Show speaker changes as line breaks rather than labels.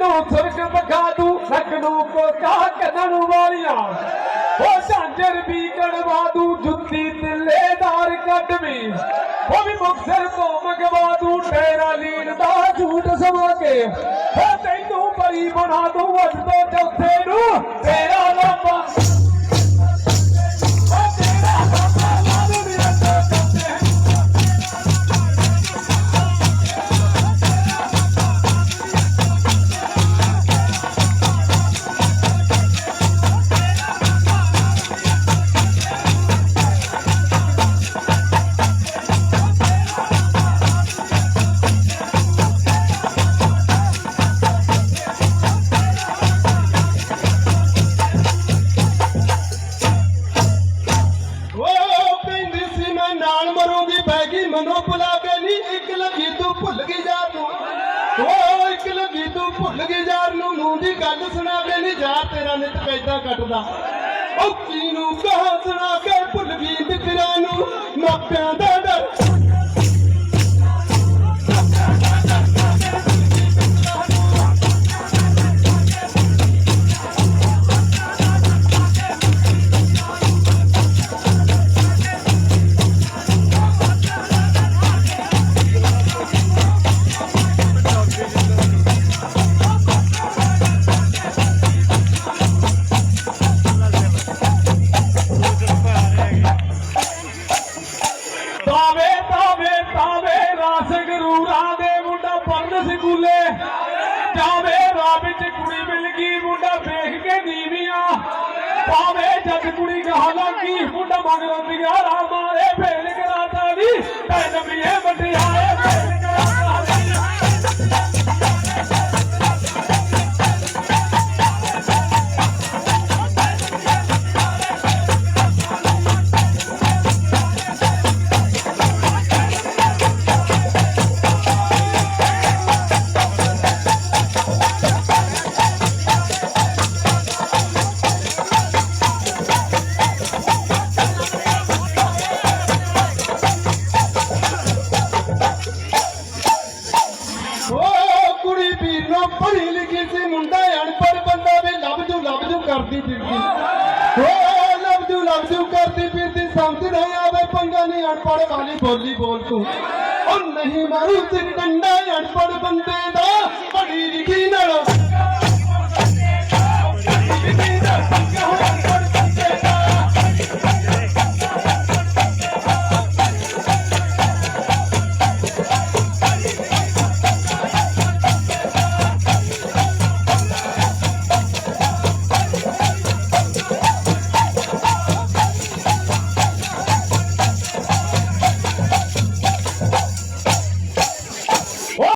ਮੈਨੂੰ ਸੁਰਗ ਵਿਖਾ ਦੂ ਸਕਣੂ ਕੋ ਕਾ ਕਦਣ ਵਾਲੀਆਂ। ਹੋ ਝਾਂਜਰ ਵੀ ਕੜਵਾ ਦੂ, ਜੁੱਤੀ ਤਿੱਲੇਦਾਰ ਕੱਢ ਵੀ। ਉਹ ਵੀ ਮੁਕਸਰ ਤੋਂ ਮਗਵਾ ਦੂ ਤੇਰਾ ਲੀਨ ਦਾ ਝੂਠ ਸਮਾ ਕੇ। ਹੋ ਤੈਨੂੰ ਪਰੀ ਬਣਾ ਦੂ, ਅੱਜ ਤੋਂ ਚੌਥੇ ਨੂੰ ਤੇਰਾ
ਮਰੂੰਗੀ ਪੈ ਮਨੋਂ ਭੁਲਾ ਨਹੀਂ ਇੱਕ ਲੱਗੀ ਤੂੰ ਭੁੱਲ ਗਈ ਯਾਰ ਨੂੰ। ਉਹ ਇੱਕ ਲੱਗੀ ਤੂੰ ਭੁੱਲ ਗਈ ਯਾਰ ਨੂੰ। ਮੂੰਹ ਦੀ ਗੱਲ ਸੁਣਾ ਕੇ ਨਹੀਂ ਜਾ ਤੇਰਾ ਨਿਤ ਪੈਦਾ ਕੱਟਦਾ। ਉਹ ਕਿਨੂੰ ਕਹਾ ਸੁਣਾ ਕੇ ਭੁੱਲ ਗਈ ਮਿੱਤਰਾਂ ਨੂੰ? ਮਾਪਿਆਂ ਦਾ ਡਰ।
ਸਕੂਲੇ। ਜਾਵੇ ਰਾਹ ਵਿੱਚ ਕੁੜੀ ਮਿਲ ਗਈ, ਮੁੰਡਾ ਵੇਖ ਕੇ ਨੀਵੀਆਂ। ਪਾਵੇ ਜਦ ਕੁੜੀ ਗਾਲਾਂ ਕੀ ਮੁੰਡਾ ਮਗਰੋਂ ਦਿਗਾਰਾ ਮਾਰੇ ਭੇਲ ਕਰਾਤਾ ਦੀ ਤੈ ਨਵੀਏ
ਉਹ ਕੁੜੀ ਵੀਰ ਨੂੰ ਪੜ੍ਹੀ ਲਿਖੀ ਸੀ, ਮੁੰਡਾ ਅਨਪੜ੍ਹ ਬੰਦਾ ਵੀ ਲੱਭ ਜੂ ਲੱਭ ਜੂ ਕਰਦੀ ਫਿਰਦੀ। ਉਹ ਲੱਭ ਜੂ ਲੱਭ ਜੂ ਕਰਦੀ ਫਿਰਦੀ, ਸਮਝ ਨਾ ਆਵੇ ਪੰਗਾ ਨਹੀਂ ਅਨਪੜ੍ਹ ਵਾਲੀ ਬੋਲੀ ਬੋਲ ਤੂੰ। ਉਹ ਨਹੀਂ ਮਾਰੂ ਸਿਰ ਡੰਡਾ ਅਨਪੜ੍ਹ ਬੰਦੇ ਦਾ, ਪੜ੍ਹੀ ਲਿਖੀ ਨਾਲ।